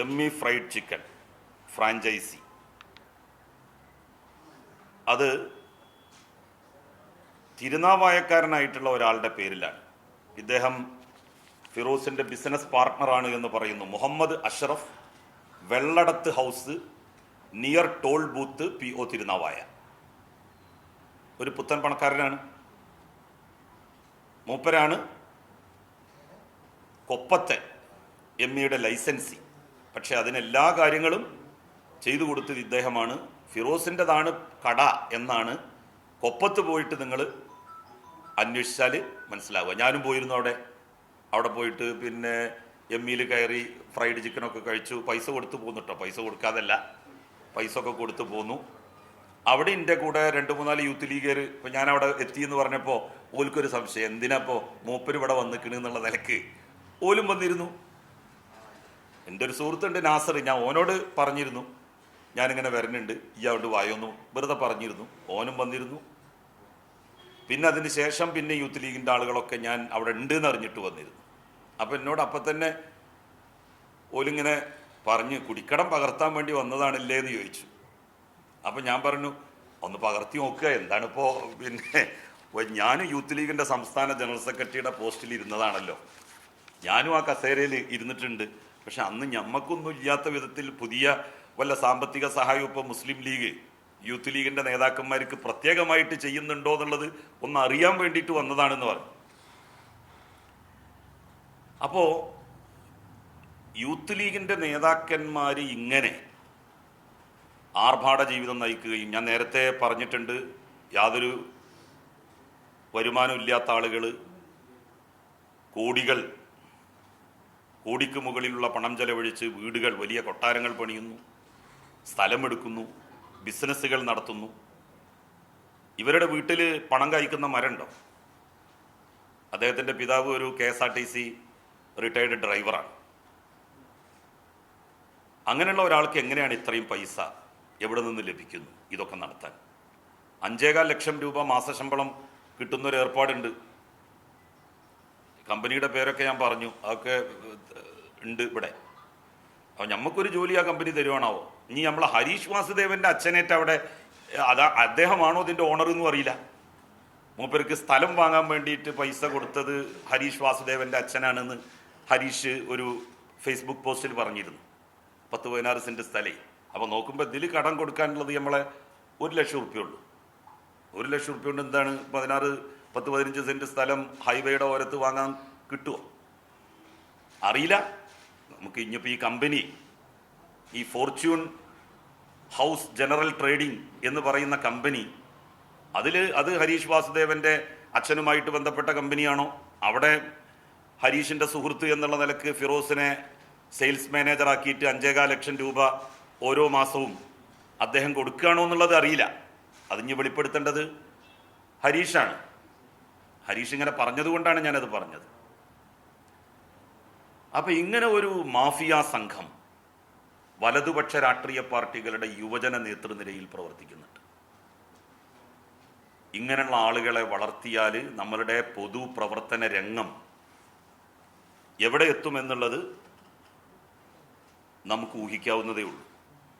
എമ്മി fried chicken franchise അത് തിരുനാവായക്കാരനായിട്ടുള്ള ഒരാളുടെ പേരിലാണ്. ഇദ്ദേഹം ഫിറോസിന്റെ ബിസിനസ് പാർട്ട്ണറാണ് എന്ന് പറയുന്നു. Muhammad Ashraf Vellatath house near toll booth P O Thirunavaya. ഒരു പുത്തൻ പണക്കാരനാണ്. മൂപ്പരാണ് കൊപ്പത്തെ എം ഇയുടെ ലൈസൻസി. പക്ഷെ അതിനെല്ലാ കാര്യങ്ങളും ചെയ്തു കൊടുത്തത് ഇദ്ദേഹമാണ്. ഫിറോസിന്റെതാണ് കട എന്നാണ് കൊപ്പത്ത് പോയിട്ട് നിങ്ങൾ അന്വേഷിച്ചാൽ മനസ്സിലാവുക. ഞാനും പോയിരുന്നു അവിടെ. അവിടെ പോയിട്ട് പിന്നെ എം ഇയിൽ കയറി ഫ്രൈഡ് ചിക്കനൊക്കെ കഴിച്ചു. പൈസ കൊടുത്ത് പോന്നു കേട്ടോ പൈസ കൊടുക്കാതല്ല. പൈസ ഒക്കെ കൊടുത്ത് പോന്നു. അവിടെ എന്റെ കൂടെ രണ്ട് മൂന്നാൽ യൂത്ത് ലീഗർ ഇപ്പം ഞാൻ അവിടെ എത്തിയെന്ന് പറഞ്ഞപ്പോൾ ഓൽക്കൊരു സംശയം. എന്തിനാപ്പോൾ മൂപ്പര് ഇവിടെ വന്നിക്കണ് നിലയ്ക്ക്? ഓലും വന്നിരുന്നു. എന്റെ ഒരു സുഹൃത്തുണ്ട് നാസർ ഞാൻ ഓനോട് പറഞ്ഞിരുന്നു. ഞാനിങ്ങനെ വരുന്നുണ്ട് അവിടെ വായൊന്നു വെറുതെ പറഞ്ഞിരുന്നു. ഓനും വന്നിരുന്നു. പിന്നെ അതിന് ശേഷം പിന്നെ യൂത്ത് ലീഗിന്റെ ആളുകളൊക്കെ ഞാൻ അവിടെ ഉണ്ട് എന്ന് അറിഞ്ഞിട്ട് വന്നിരുന്നു. അപ്പം എന്നോട് അപ്പം തന്നെ ഓലിങ്ങനെ പറഞ്ഞ് കുടിക്കടം പകർത്താൻ വേണ്ടി വന്നതാണല്ലേ എന്ന് ചോദിച്ചു. അപ്പം ഞാൻ പറഞ്ഞു ഒന്ന് പകർത്തി നോക്കുക. എന്താണിപ്പോൾ പിന്നെ? ഞാൻ യൂത്ത് ലീഗിന്റെ സംസ്ഥാന ജനറൽ സെക്രട്ടറിയുടെ പോസ്റ്റിൽ ഇരുന്നതാണല്ലോ ഞാനും ആ കസേരയിൽ ഇരുന്നിട്ടുണ്ട്. പക്ഷെ അന്ന് ഞമ്മക്കൊന്നും ഇല്ലാത്ത വിധത്തിൽ പുതിയ വല്ല സാമ്പത്തിക സഹായവും ഇപ്പോൾ മുസ്ലിം ലീഗ് യൂത്ത് ലീഗിന്റെ നേതാക്കന്മാർക്ക് പ്രത്യേകമായിട്ട് ചെയ്യുന്നുണ്ടോ എന്നുള്ളത് ഒന്ന് അറിയാൻ വേണ്ടിയിട്ട് വന്നതാണെന്ന് പറഞ്ഞു അപ്പോൾ യൂത്ത് ലീഗിന്റെ നേതാക്കന്മാർ ഇങ്ങനെ ആർഭാട ജീവിതം നയിക്കുകയും ഞാൻ നേരത്തെ പറഞ്ഞിട്ടുണ്ട് യാതൊരു വരുമാനമില്ലാത്ത ആളുകൾ കോടികൾ കോടിക്ക് മുകളിലുള്ള പണം ചെലവഴിച്ച് വീടുകൾ വലിയ കൊട്ടാരങ്ങൾ പണിയുന്നു സ്ഥലമെടുക്കുന്നു ബിസിനസ്സുകൾ നടത്തുന്നു. ഇവരുടെ വീട്ടിൽ പണം കായ്ക്കുന്ന മരണ്ടോ അദ്ദേഹത്തിന്റെ പിതാവ് ഒരു K S R T C retired ഡ്രൈവറാണ്. അങ്ങനെയുള്ള ഒരാൾക്ക് എങ്ങനെയാണ് ഇത്രയും പൈസ എവിടെ നിന്ന് ലഭിക്കുന്നു? ഇതൊക്കെ നടത്താൻ. അഞ്ചേകാൽ ലക്ഷം രൂപ മാസശമ്പളം കിട്ടുന്നൊരു ഏർപ്പാടുണ്ട്. കമ്പനിയുടെ പേരൊക്കെ ഞാൻ പറഞ്ഞു. അതൊക്കെ ഉണ്ട് ഇവിടെ. അപ്പോൾ നമുക്കൊരു ജോലി ആ കമ്പനി തരുവാണാവോ? ഇനി നമ്മളെ ഹരീഷ് വാസുദേവന്റെ അച്ഛനേറ്റ് അവിടെ അതാ അദ്ദേഹമാണോ ഇതിന്റെ ഓണർ എന്നും അറിയില്ല. മൂപ്പർക്ക് സ്ഥലം വാങ്ങാൻ വേണ്ടിയിട്ട് പൈസ കൊടുത്തത് ഹരീഷ് വാസുദേവന്റെ അച്ഛനാണെന്ന് ഹരീഷ് ഒരു ഫേസ്ബുക്ക് പോസ്റ്റിൽ പറഞ്ഞിരുന്നു. പത്ത് പതിനാറ് സെന്റ് സ്ഥലേ. അപ്പോൾ നോക്കുമ്പോൾ ഇതിൽ കടം കൊടുക്കാനുള്ളത് നമ്മളെ ഒരു ലക്ഷം ഉറുപ്പ്യുള്ളൂ ഒരു ലക്ഷം ഉറുപ്പ്യ കൊണ്ട് എന്താണ് പതിനാറ് പത്ത് പതിനഞ്ച് സെന്റ് സ്ഥലം ഹൈവേയുടെ ഓരത്ത് വാങ്ങാൻ കിട്ടുമോ അറിയില്ല. നമുക്ക് ഇനിയിപ്പോൾ ഈ കമ്പനി ഈ ഫോർച്യൂൺ ഹൗസ് ജനറൽ ട്രേഡിംഗ് എന്ന് പറയുന്ന കമ്പനി അതിൽ അത് ഹരീഷ് വാസുദേവന്റെ അച്ഛനുമായിട്ട് ബന്ധപ്പെട്ട കമ്പനിയാണോ? അവിടെ ഹരീഷിന്റെ സുഹൃത്ത് എന്നുള്ള നിലയ്ക്ക് ഫിറോസിനെ സെയിൽസ് മാനേജർ ആക്കിയിട്ട് അഞ്ചേകാൽ ലക്ഷം രൂപ ഓരോ മാസവും അദ്ദേഹം കൊടുക്കുകയാണോ എന്നുള്ളത് അറിയില്ല. അതിഞ്ഞ് വെളിപ്പെടുത്തേണ്ടത് ഹരീഷാണ്. ഹരീഷ് ഇങ്ങനെ പറഞ്ഞതുകൊണ്ടാണ് ഞാനത് പറഞ്ഞത്. അപ്പൊ ഇങ്ങനെ ഒരു മാഫിയ സംഘം വലതുപക്ഷ രാഷ്ട്രീയ പാർട്ടികളുടെ യുവജന നേതൃനിരയിൽ പ്രവർത്തിക്കുന്നുണ്ട്. ഇങ്ങനെയുള്ള ആളുകളെ വളർത്തിയാൽ നമ്മളുടെ പൊതുപ്രവർത്തന രംഗം എവിടെ എത്തുമെന്നുള്ളത് നമുക്ക് ഊഹിക്കാവുന്നതേ ഉള്ളൂ.